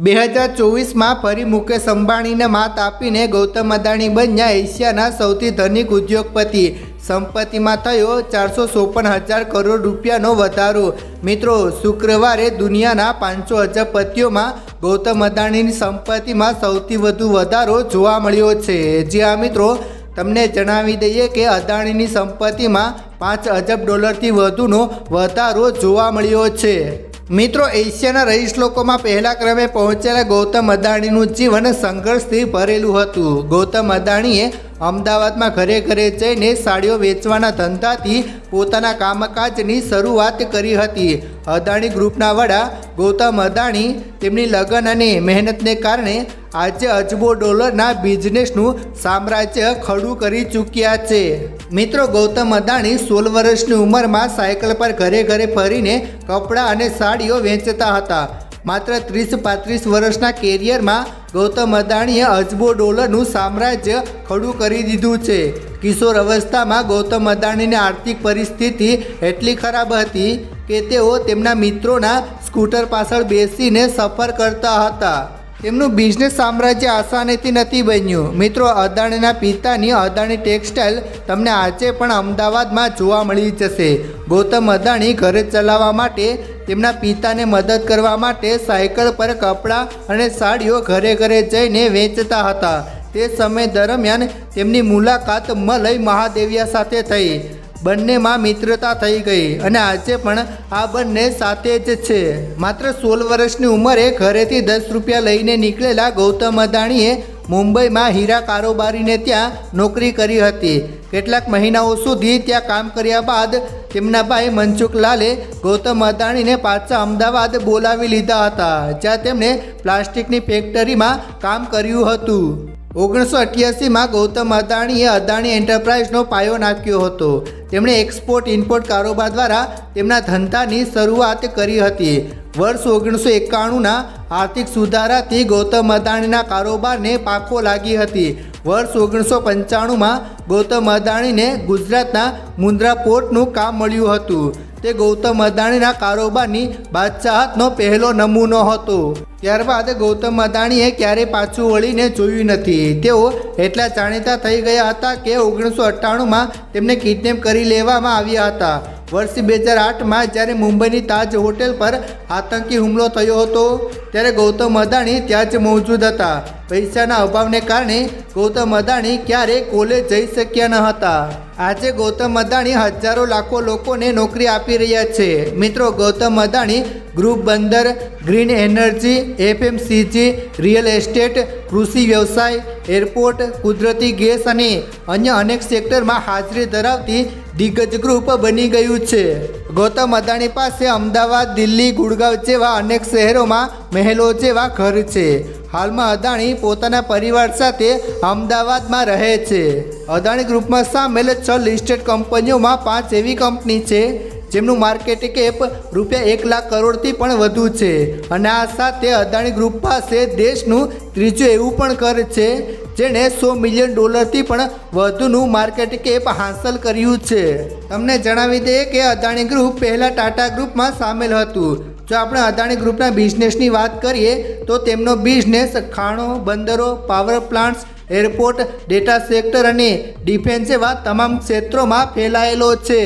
બે હજાર ચોવીસમાં ફરી મુકેશ અંબાણીને માત આપીને ગૌતમ અદાણી બન્યા એશિયાના સૌથી ધનિક ઉદ્યોગપતિ. સંપત્તિમાં થયો ચારસો ચોપન હજાર કરોડ રૂપિયાનો વધારો. મિત્રો, શુક્રવારે દુનિયાના પાંચસો અજબપતિઓમાં ગૌતમ અદાણીની સંપત્તિમાં સૌથી વધુ વધારો જોવા મળ્યો છે. જી આ મિત્રો, તમને જણાવી દઈએ કે અદાણીની સંપત્તિમાં પાંચ અજબ ડોલરથી વધુનો વધારો જોવા મળ્યો છે. મિત્રો, એશિયાના રહીશ લોકોમાં પહેલા ક્રમે પહોંચેલા ગૌતમ અદાણીનું જીવન સંઘર્ષથી ભરેલું હતું. ગૌતમ અદાણીએ અમદાવાદમાં ઘરે ઘરે જઈને સાડીઓ વેચવાના ધંધાથી પોતાના કામકાજની શરૂઆત કરી હતી. અદાણી ગ્રુપના વડા ગૌતમ અદાણી તેમની લગન અને મહેનતને કારણે આજે અજબો ડોલરના બિઝનેસનું સામ્રાજ્ય ખડું કરી ચૂક્યા છે. મિત્રો, ગૌતમ અદાણી સોળ વર્ષની ઉંમરમાં સાયકલ પર ઘરે ઘરે ફરીને કપડાં અને સાડીઓ વેચતા હતા. માત્ર ત્રીસ પાંત્રીસ વર્ષના કેરિયરમાં ગૌતમ અદાણીએ અજબો ડોલરનું સામ્રાજ્ય ખડું કરી દીધું છે. કિશોર અવસ્થામાં ગૌતમ અદાણીની આર્થિક પરિસ્થિતિ એટલી ખરાબ હતી કે તેઓ તેમના મિત્રોના સ્કૂટર પાછળ બેસીને સફર કરતા હતા. તેમનું બિઝનેસ સામ્રાજ્ય આસાનીથી નથી બન્યું. મિત્રો, અદાણીના પિતાની અદાણી ટેક્સટાઇલ તમને આજે પણ અમદાવાદમાં જોવા મળી જશે. ગૌતમ અદાણી ઘરે ચલાવવા માટે તેમના પિતાને મદદ કરવા માટે સાયકલ પર કપડાં અને સાડીઓ ઘરે ઘરે જઈને વેચતા હતા. તે સમય દરમિયાન તેમની મુલાકાત મલય મહાદેવિયા સાથે થઈ. બંનેમાં મિત્રતા થઈ ગઈ અને આજે પણ આ બંને સાથે જ છે. માત્ર સોળ વર્ષની ઉંમરે ઘરેથી દસ રૂપિયા લઈને નીકળેલા ગૌતમ અદાણીએ મુંબઈમાં હીરા કારોબારીને ત્યાં નોકરી કરી હતી. કેટલાક મહિનાઓ સુધી ત્યાં કામ કર્યા બાદ તેમના ભાઈ મનસુખલાલે ગૌતમ અદાણીને પાછા અમદાવાદ બોલાવી લીધા હતા, જ્યાં તેમણે પ્લાસ્ટિકની ફેક્ટરીમાં કામ કર્યું હતું. ઓગણીસો અઠ્યાસીમાં ગૌતમ અદાણીએ અદાણી એન્ટરપ્રાઇઝનો પાયો નાખ્યો હતો. તેમણે એક્સપોર્ટ ઇમ્પોર્ટ કારોબાર દ્વારા તેમના ધંધાની શરૂઆત કરી હતી. વર્ષ ઓગણીસો એકાણુંના આર્થિક સુધારાથી ગૌતમ અદાણીના કારોબારને પાંખો લાગી હતી. વર્ષ ઓગણીસો પંચાણુંમાં ગૌતમ અદાણીને ગુજરાતના મુન્દ્રા પોર્ટનું કામ મળ્યું હતું. તે ગૌતમ અદાણીના કારોબારની બાદશાહતનો પહેલો નમૂનો હતો. ત્યારબાદ ગૌતમ અદાણીએ ક્યારેય પાછું વળીને જોયું નથી. તેઓ એટલા જાણીતા થઈ ગયા હતા કે ઓગણીસો અઠ્ઠાણુંમાં તેમને કિડનેપ કરી લેવામાં આવ્યા હતા. વર્ષ બે હજાર આઠમાં જ્યારે મુંબઈની તાજ હોટેલ પર આતંકી હુમલો થયો હતો, ત્યારે ગૌતમ અદાણી ત્યાં જ મોજૂદ હતા. પૈસાના અભાવને કારણે ગૌતમ અદાણી ક્યારેય કોલેજ જઈ શક્યા ન હતા. આજે ગૌતમ અદાણી હજારો લાખો લોકોને નોકરી આપી રહ્યા છે. મિત્રો, ગૌતમ અદાણી ગ્રુપ બંદર, green energy FMCG real estate, કૃષિ વ્યવસાય, એરપોર્ટ, કુદરતી ગેસ અને અન્ય અનેક સેક્ટરમાં હાજરી ધરાવતી દિગ્ગજ ગ્રુપ બની ગયું છે. ગૌતમ અદાણી પાસે અમદાવાદ, દિલ્હી, ગુડગાંવ જેવા અનેક શહેરોમાં મહેલો જેવા ઘર છે. હાલમાં અદાણી પોતાના પરિવાર સાથે અમદાવાદમાં રહે છે. અદાણી ગ્રુપમાં સામેલ છ લિસ્ટેડ કંપનીઓમાં પાંચ એવી કંપની છે, જેમનું માર્કેટ કેપ રૂપિયા એક લાખ કરોડથી પણ વધુ છે. અને આ સાથે અદાણી ગ્રુપ પાસે દેશનું ત્રીજું એવું પણ ઘર છે જેણે સો મિલિયન ડોલરથી પણ વધુનું માર્કેટ કેપ હાંસલ કર્યું છે. તમને જણાવી દઈએ કે અદાણી ગ્રુપ પહેલાં ટાટા ગ્રુપમાં સામેલ હતું. જો આપણે અદાણી ગ્રુપના બિઝનેસની વાત કરીએ, તો તેમનો બિઝનેસ ખાણો, બંદરો, power plants, airport, data sector અને ડિફેન્સ એવા તમામ ક્ષેત્રોમાં ફેલાયેલો છે.